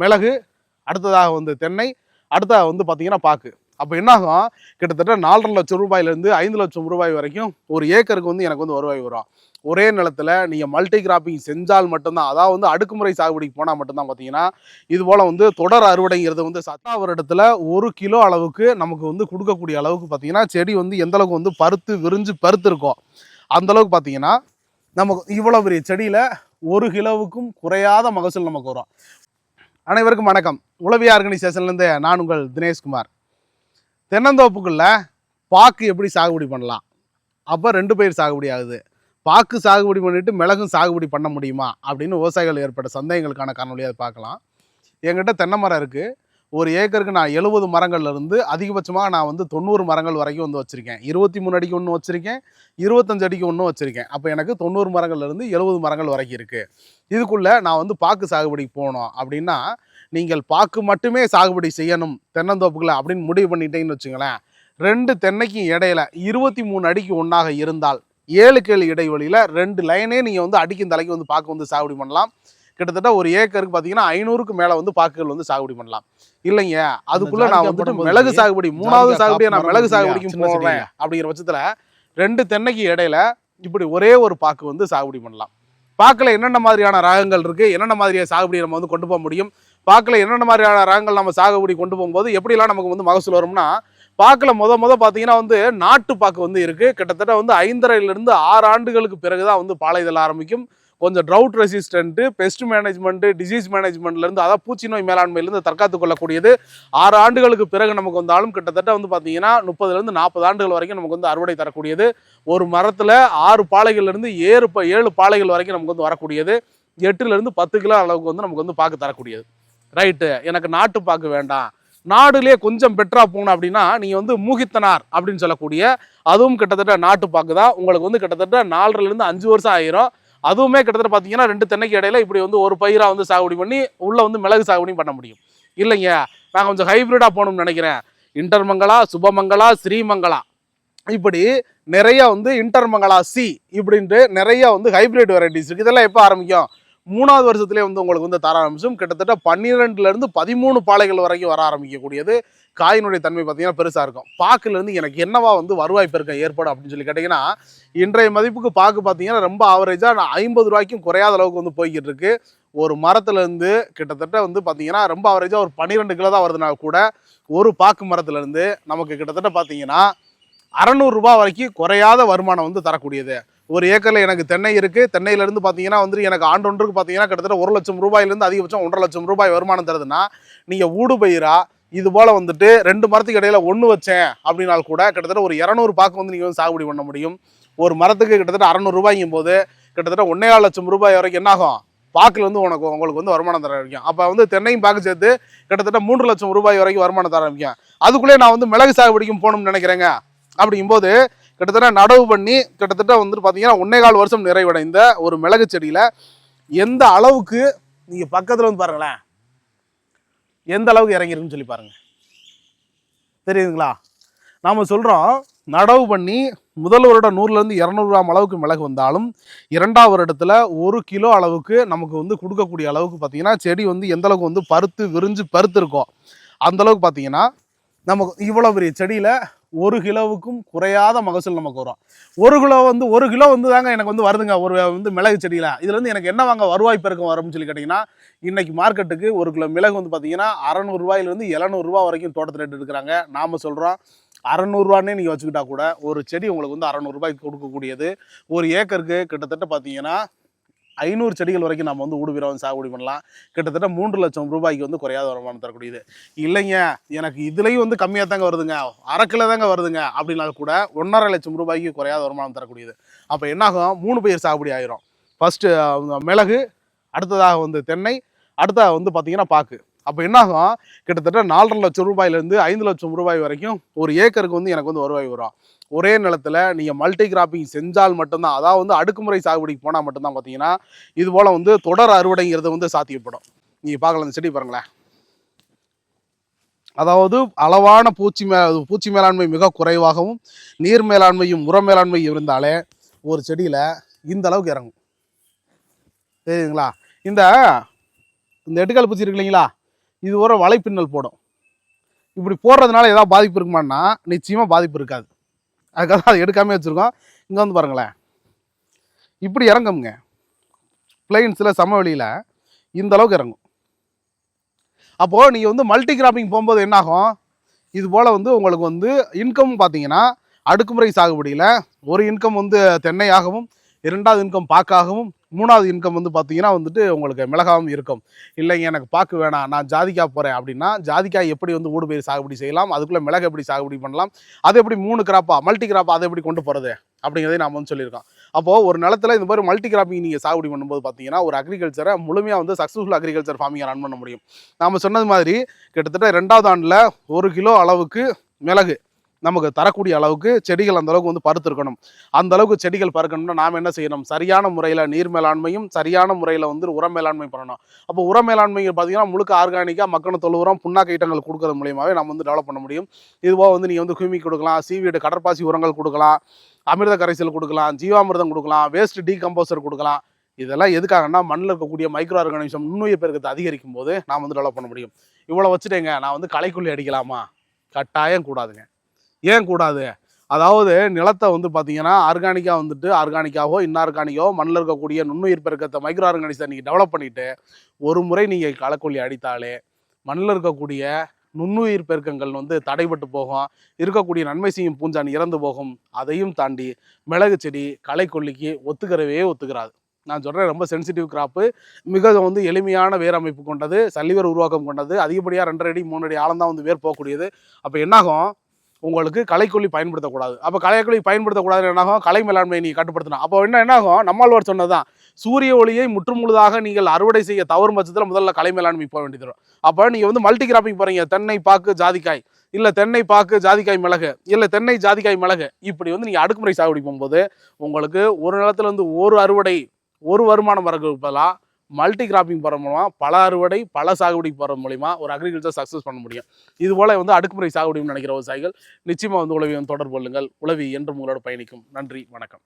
மிளகு அடுத்ததாக வந்து தென்னை அடுத்ததாக வந்து பார்த்தீங்கன்னா பாக்கு. அப்போ என்னாகும்? கிட்டத்தட்ட நாலரை லட்சம் ரூபாயிலேருந்து ஐந்து லட்சம் ரூபாய் வரைக்கும் ஒரு ஏக்கருக்கு வந்து எனக்கு வந்து வருவாய் வரும். ஒரே நிலத்தில் நீங்கள் மல்டி கிராப்பிங் செஞ்சால் மட்டும்தான் அதாவது வந்து அடுக்குமுறை சாகுபடிக்கு போனால் மட்டும்தான் பார்த்தீங்கன்னா இது போல் வந்து தொடர் அறுவடைங்கிறது வந்து சத்தா வருடத்தில் ஒரு கிலோ அளவுக்கு நமக்கு வந்து கொடுக்கக்கூடிய அளவுக்கு பார்த்தீங்கன்னா செடி வந்து எந்த அளவுக்கு வந்து பருத்து விரிஞ்சு பருத்து இருக்கும் அந்தளவுக்கு பார்த்தீங்கன்னா நமக்கு இவ்வளோ பெரிய செடியில் ஒரு கிலோவுக்கும் குறையாத மகசூல் நமக்கு வரும். அனைவருக்கும் வணக்கம். உளவி ஆர்கனைசேஷன்லேருந்து நான் உங்கள் தினேஷ்குமார். தென்னந்தோப்புக்குள்ள பாக்கு எப்படி சாகுபடி பண்ணலாம்? அப்போ ரெண்டு பயிர் சாகுபடி ஆகுது. பாக்கு சாகுபடி பண்ணிவிட்டு மிளகும் சாகுபடி பண்ண முடியுமா? அப்படின்னு விவசாயிகள் ஏற்பட்ட சந்தேகங்களுக்கான காணொலியை பார்க்கலாம். என்கிட்ட தென்னை மரம் இருக்குது ஒரு ஏக்கருக்கு நான் எழுபது மரங்கள்ல இருந்து அதிகபட்சமாக நான் வந்து தொண்ணூறு மரங்கள் வரைக்கும் வந்து வச்சுருக்கேன். இருபத்தி மூணு அடிக்கு ஒன்று வச்சுருக்கேன். இருபத்தஞ்சு அடிக்கு ஒன்று வச்சுருக்கேன். அப்போ எனக்கு தொண்ணூறு மரங்கள்லேருந்து எழுபது மரங்கள் வரைக்கும் இருக்குது இதுக்குள்ளே நான் வந்து பாக்கு சாகுபடிக்கு போகணும். அப்படின்னா நீங்கள் பாக்கு மட்டுமே சாகுபடி செய்யணும் தென்னந்தோப்புகளை அப்படின்னு முடிவு பண்ணிட்டீங்கன்னு வச்சுங்களேன். ரெண்டு தென்னைக்கும் இடையில இருபத்தி மூணு அடிக்கு ஒன்றாக இருந்தால் ஏழு கேள் இடைவெளியில் ரெண்டு லைனே நீங்கள் வந்து அடிக்கும் தலைக்கு வந்து பாக்கு வந்து சாகுபடி பண்ணலாம். கிட்டத்தட்ட ஒரு ஏக்கருக்கு பார்த்தீங்கன்னா ஐநூறுக்கு மேலே வந்து பாக்குகள் வந்து சாகுபடி பண்ணலாம். இல்லைங்க அதுக்குள்ள நான் வந்துட்டு மிளகு சாகுபடி மூணாவது சாகுபடியை நான் மிளகு சின்ன போடுறேன். அப்படிங்கிற பட்சத்தில் ரெண்டு தென்னைக்கு இடையில இப்படி ஒரே ஒரு பாக்கு வந்து சாகுபடி பண்ணலாம். பாக்கில் என்னென்ன மாதிரியான ராகங்கள் இருக்குது என்னென்ன மாதிரியான சாகுபடி நம்ம வந்து கொண்டு போக முடியும்? பாக்கில் என்னென்ன மாதிரியான ராகங்கள் நம்ம சாகுபடி கொண்டு போகும்போது எப்படிலாம் நமக்கு வந்து மகசூல் வரும்னா பாக்கில் முத முத பார்த்தீங்கன்னா வந்து நாட்டு பாக்கு வந்து இருக்குது கிட்டத்தட்ட வந்து ஐந்தரைலேருந்து ஆறு ஆண்டுகளுக்கு பிறகு தான் வந்து பாலை இதழ ஆரம்பிக்கும். கொஞ்சம் drought resistant pest management disease மேனேஜ்மெண்ட்லேருந்து அதாவது பூச்சி நோய் மேலாண்மையிலேருந்து தற்காத்து கொள்ளக்கூடியது. ஆறு ஆண்டுகளுக்கு பிறகு நமக்கு வந்தாலும் கிட்டத்தட்ட வந்து பார்த்தீங்கன்னா முப்பதுலேருந்து நாற்பது ஆண்டுகள் வரைக்கும் நமக்கு வந்து அறுவடை தரக்கூடியது. ஒரு மரத்தில் ஆறு பாலைகள்லேருந்து ஏழு ப- ஏழு பாலைகள் வரைக்கும் நமக்கு வந்து வரக்கூடியது. எட்டுலேருந்து பத்து கிலோ அளவுக்கு வந்து நமக்கு வந்து பாக்கு தரக்கூடியது. ரைட்டு எனக்கு நாட்டு பாக்கு வேண்டாம். நாடுலேயே கொஞ்சம் பெட்டராக போகணும் அப்படின்னா நீங்கள் வந்து மூகித்தனார் அப்படின்னு சொல்லக்கூடிய அதுவும் கிட்டத்தட்ட நாட்டு பாக்கு தான் உங்களுக்கு வந்து கிட்டத்தட்ட நாலரைலேருந்து அஞ்சு வருஷம் ஆயிரும். அதுவுமே கிட்டத்தட்ட பார்த்தீங்கன்னா ரெண்டு தென்னைக்கு இடையில இப்படி வந்து ஒரு பயிராக வந்து சாகுபடி பண்ணி உள்ளே வந்து மிளகு சாகுபடி பண்ண முடியும். இல்லைங்க நான் கொஞ்சம் ஹைப்ரிடாக போகணும்னு நினைக்கிறேன். இன்டர்மங்களா சுபமங்களா ஸ்ரீமங்களா இப்படி நிறைய வந்து இன்டர்மங்களா சி இப்படின்ட்டு நிறைய வந்து ஹைபிரிட் வெரைட்டிஸ் இருக்குது இதெல்லாம் எப்போ ஆரம்பிக்கும்? மூணாவது வருஷத்துலேயே வந்து உங்களுக்கு வந்து தர ஆரம்பிச்சும். கிட்டத்தட்ட பன்னிரெண்டுலேருந்து பதிமூணு பாலைகள் வரைக்கும் வர ஆரம்பிக்கக்கூடியது. காயினுடைய தன்மை பார்த்தீங்கன்னா பெருசாக இருக்கும். பாக்குலேருந்து எனக்கு என்னவா வந்து வருவாய் பெருக்கம் ஏற்படும் அப்படின்னு சொல்லி கேட்டிங்கன்னா இன்றைய மதிப்புக்கு பாக்கு பார்த்தீங்கன்னா ரொம்ப ஆவரேஜாக நான் ஐம்பது ரூபாய்க்கும் குறையாத அளவுக்கு வந்து போய்கிட்டு இருக்கு. ஒரு மரத்துலேருந்து கிட்டத்தட்ட வந்து பார்த்தீங்கன்னா ரொம்ப ஆவரேஜாக ஒரு பன்னிரெண்டு கிலோ தான் வருதுனா கூட ஒரு பாக்கு மரத்துலேருந்து நமக்கு கிட்டத்தட்ட பார்த்தீங்கன்னா அறநூறுரூபா வரைக்கும் குறையாத வருமானம் வந்து தரக்கூடியது. ஒரு ஏக்கரில் எனக்கு தென்னை இருக்குது தென்னையிலேருந்து பார்த்தீங்கன்னா வந்து எனக்கு ஆண்டொன்றுக்கு பார்த்தீங்கன்னா கிட்டத்தட்ட ஒரு லட்சம் ரூபாயிலேருந்து அதிகபட்சம் ஒன்றரை லட்சம் ரூபாய் வருமானம் தருதுன்னா நீங்கள் ஊடு பயிரா இது போல் வந்துட்டு ரெண்டு மரத்துக்கு இடையில ஒன்று வச்சேன் அப்படின்னால் கூட கிட்டத்தட்ட ஒரு இரநூறு பாக்கு வந்து நீங்கள் வந்து சாகுபடி பண்ண முடியும். ஒரு மரத்துக்கு கிட்டத்தட்ட அறநூறுபாய்க்கும் போது கிட்டத்தட்ட ஒன்றே லட்சம் ரூபாய் வரைக்கும் என்னாகும் பாக்கில் வந்து உனக்கு உங்களுக்கு வந்து வருமானம் தர ஆரம்பிக்கும். அப்போ வந்து தென்னையும் பாக்கு சேர்த்து கிட்டத்தட்ட மூன்று லட்சம் ரூபாய் வரைக்கும் வருமானம் தர ஆரம்பிக்கும். அதுக்குள்ளே நான் வந்து மிளகு சாகுபடிக்கும் போகணும்னு நினைக்கிறேங்க. அப்படிங்கும்போது கிட்டத்தட்ட நடவு பண்ணி கிட்டத்தட்ட வந்துட்டு பார்த்தீங்கன்னா ஒன்னே கால் வருஷம் நிறைவடைந்த ஒரு மிளகு செடியில் எந்த அளவுக்கு நீங்கள் பக்கத்தில் வந்து பாருங்களேன். எந்த அளவுக்கு இறங்கிருக்குன்னு சொல்லி பாருங்கள் தெரியுதுங்களா? நாம் சொல்கிறோம் நடவு பண்ணி முதல் வருடம் நூறுலேருந்து இரநூறு கிராம் அளவுக்கு மிளகு வந்தாலும் இரண்டாவது வருடத்தில் ஒரு கிலோ அளவுக்கு நமக்கு வந்து கொடுக்கக்கூடிய அளவுக்கு பார்த்தீங்கன்னா செடி வந்து எந்த அளவுக்கு வந்து பருத்து விரிஞ்சு பருத்து இருக்கும் அந்தளவுக்கு பார்த்திங்கன்னா பார்த்தீங்கன்னா நமக்கு இவ்வளோ பெரிய செடியில் ஒரு கிலோவுக்கும் குறையாத மகசூல் நமக்கு வரும் ஒரு கிலோ வந்து ஒரு கிலோ வந்து தாங்க எனக்கு வந்து வருதுங்க. ஒரு வந்து மிளகு செடியில். இதுலேருந்து எனக்கு என்ன வாங்க வருவாய் பெருக்கம் வரும்னு சொல்லி கேட்டிங்கன்னா இன்னைக்கு மார்க்கெட்டுக்கு ஒரு கிலோ மிளகு வந்து பார்த்தீங்கன்னா அறநூறுரூவாயிலிருந்து எழுநூறுரூவா வரைக்கும் தோட்டத்தில் ரேட் இருக்கிறாங்க நாம் சொல்கிறோம் அறநூறுவானே நீங்கள் வச்சுக்கிட்டா கூட ஒரு செடி உங்களுக்கு வந்து அறநூறுபாய்க்கு கொடுக்கக்கூடியது. ஒரு ஏக்கருக்கு கிட்டத்தட்ட பார்த்தீங்கன்னா ஐநூறு செடிகள் வரைக்கும் நம்ம வந்து ஊடுபிறவன் சாகுபடி பண்ணலாம். கிட்டத்தட்ட மூன்று லட்சம் ரூபாய்க்கு வந்து குறையாத வருமானம் தரக்கூடியது. இல்லைங்க எனக்கு இதுலேயும் வந்து கம்மியாக தாங்க வருதுங்க. அரை கிலோ தாங்க வருதுங்க. அப்படின்னா கூட ஒன்றரை லட்சம் ரூபாய்க்கு குறையாத வருமானம் தரக்கூடியது. அப்போ என்னாகும்? மூணு பயிர் சாகுபடி ஆயிரும். ஃபஸ்ட்டு மிளகு அடுத்ததாக வந்து தென்னை அடுத்ததாக வந்து பார்த்தீங்கன்னா பாக்கு. அப்போ என்னாகும்? கிட்டத்தட்ட நாலரை லட்சம் ரூபாயிலேருந்து ஐந்து லட்சம் ரூபாய் வரைக்கும் ஒரு ஏக்கருக்கு வந்து எனக்கு வந்து வருவாய் வரும். ஒரே நிலத்தில் நீங்கள் மல்டி கிராப்பிங் செஞ்சால் மட்டும்தான் அதாவது வந்து அடுக்குமுறை சாகுபடிக்கு போனால் மட்டும்தான் பார்த்தீங்கன்னா இது போல் வந்து தொடர் அறுவடைங்கிறது வந்து சாத்தியப்படும். நீங்கள் பார்க்கலாம் இந்த செடி பாருங்களேன். அதாவது அளவான பூச்சி மே பூச்சி மேலாண்மை மிக குறைவாகவும் நீர் மேலாண்மையும் உர மேலாண்மையும் இருந்தாலே ஒரு செடியில் இந்த அளவுக்கு இறங்கும். தெரியுதுங்களா? இந்த இந்த எட்டுக்கால் பூச்சி இருக்கு இல்லைங்களா? இது ஒரு வலைப்பின்னல் போடும். இப்படி போடுறதுனால ஏதாவது பாதிப்பு இருக்குமான்னா நிச்சயமாக பாதிப்பு இருக்காது. அதுக்காக அதை எடுக்காமல் வச்சுருக்கோம். இங்கே வந்து பாருங்களேன். இப்படி இறங்குங்க பிளைன்ஸில் சமவெளியில் இந்த அளவுக்கு இறங்கும். அப்போது நீங்கள் வந்து மல்டி கிராப்பிங் போகும்போது என்னாகும் இது போல் வந்து உங்களுக்கு வந்து இன்கம் பார்த்தீங்கன்னா அடுக்குமுறை சாகுபடியில் ஒரு இன்கம் வந்து தென்னையாகவும் இரண்டாவது இன்கம் பாக்காகவும் மூணாவது இன்கம் வந்து பார்த்தீங்கன்னா வந்துட்டு உங்களுக்கு மிளகாவும் இருக்கும். இல்லைங்க எனக்கு பார்க்க வேணாம் நான் ஜாதிக்காய் போகிறேன் அப்படின்னா ஜாதிக்காய் எப்படி வந்து ஊடுபயிர் சாகுபடி செய்யலாம் அதுக்குள்ளே மிளகு எப்படி சாகுபடி பண்ணலாம் அது எப்படி மூணு கிராப்பா மல்டி கிராப்பா அதை எப்படி கொண்டு போகிறது அப்படிங்கிறதையும் நாம் வந்து சொல்லியிருக்கோம். அப்போது ஒரு நிலத்தில் இந்த மாதிரி மல்டி கிராப்பிங் நீங்கள் சாகுபடி பண்ணும்போது பார்த்தீங்கன்னா ஒரு அக்ரிகல்ச்சரை முழுமையாக வந்து சக்ஸஸ்ஃபுல் அக்ரிகல்ச்சர் ஃபார்மிங்கை ரன் பண்ண முடியும். நாம் சொன்னது மாதிரி கிட்டத்தட்ட ரெண்டாவது ஆண்டில் ஒரு கிலோ அளவுக்கு மிளகு நமக்கு தரக்கூடிய அளவுக்கு செடிகள் அந்த அளவுக்கு வந்து பருத்திருக்கணும். அந்த அளவுக்கு செடிகள் பறக்கணும்னா நாம் என்ன செய்யணும்? சரியான முறையில் நீர் மேலாண்மையும் சரியான முறையில் வந்து உர மேலாண்மை பண்ணணும். அப்போ உர மேலாண்மை பார்த்தீங்கன்னா முழுக்க ஆர்கானிக்காக மக்கள் தொழு உரம் புண்ணாக்கு ஐட்டங்கள் கொடுக்கறது மூலியமாகவே நம்ம வந்து டெவலப் பண்ண முடியும். இதுவாக வந்து நீங்கள் வந்து ஹியூமிக் கொடுக்கலாம் சீவீடு கடற்பாசி உரங்கள் கொடுக்கலாம் அமிர்த கரைசல் கொடுக்கலாம் ஜீவாமிர்தம் கொடுக்கலாம் வேஸ்ட் டீகம்போசர் கொடுக்கலாம். இதெல்லாம் எதுக்காகன்னா மண்ணில் இருக்கக்கூடிய மைக்ரோ ஆர்கானிசம் நுண்ணுயிர் பெருக்கத்தை அதிகரிக்கும் போது நாம் வந்து டெவலப் பண்ண முடியும். இவ்வளோ வச்சுட்டேங்க நான் வந்து களைக்குள்ளி அடிக்கலாமா? கட்டாயம் கூடாதுங்க. ஏன் கூடாது? அதாவது நிலத்தை வந்து பார்த்தீங்கன்னா ஆர்கானிக்காக வந்துட்டு ஆர்கானிக்காகவோ இன்ஆர்கானிக்கோ மண்ணில் இருக்கக்கூடிய நுண்ணுயிர் பெருக்கத்தை மைக்ரோ ஆர்கானிக்ஸை நீங்கள் டெவலப் பண்ணிவிட்டு ஒரு முறை நீங்கள் களைக்கொல்லி அடித்தாலே மண்ணில் இருக்கக்கூடிய நுண்ணுயிர் பெருக்கங்கள் வந்து தடைபட்டு போகும். இருக்கக்கூடிய நன்மை செய்யும் பூஞ்சான் இறந்து போகும். அதையும் தாண்டி மிளகு செடி களைக்கொல்லிக்கு ஒத்துக்கிறவே ஒத்துக்கிறாது. நான் சொல்கிறேன் ரொம்ப சென்சிட்டிவ் கிராப்பு மிக வந்து எளிமையான வேர் அமைப்பு கொண்டது சல்லிவர் உருவாக்கம் கொண்டது அதிகப்படியாக ரெண்டரை அடி மூணு அடி ஆழம் தான் வந்து வேர் போகக்கூடியது. அப்போ என்னாகும்? உங்களுக்கு கலைக்கொல்லி பயன்படுத்தக்கூடாது. அப்போ கலைக்கொல்லி பயன்படுத்தக்கூடாது என்னாகும்? கலை மேலாண்மை நீ கட்டுப்படுத்தணும். அப்போ என்ன என்னாகும்? நம்மாழ்வார் சொன்னதுதான். சூரிய ஒளியை முற்றுமுழுதாக நீங்கள் அறுவடை செய்ய தவறும் பட்சத்தில் முதல்ல கலை மேலாண்மை போக வேண்டியது வரும். அப்போ நீங்கள் வந்து மல்டி கிராப்பிங் போகிறீங்க தென்னை பாக்கு ஜாதிக்காய். இல்லை தென்னை பாக்கு ஜாதிக்காய் மிளகு. இல்லை தென்னை ஜாதிக்காய் மிளகு. இப்படி வந்து நீங்கள் அடுக்குமுறை சாகுபடி போகும்போது உங்களுக்கு ஒரு நிலத்துல இருந்து ஒரு அறுவடை ஒரு வருமானம் வரக்கு பதிலாக மல்டி கிராப்பிங் போகிற மூலமாக பல அறுவடை பல சாகுபடி போகிற மூலிமா ஒரு அக்ரிகல்ச்சர் சக்ஸஸ் பண்ண முடியும். இது போல் வந்து அடுக்குமுறை சாகுபடின்னு நினைக்கிற விவசாயிகள் நிச்சயமாக வந்து உளவியும் தொடர்பு கொள்ளுங்கள். உளவி என்றும் உங்களோட பயணிக்கும். நன்றி வணக்கம்.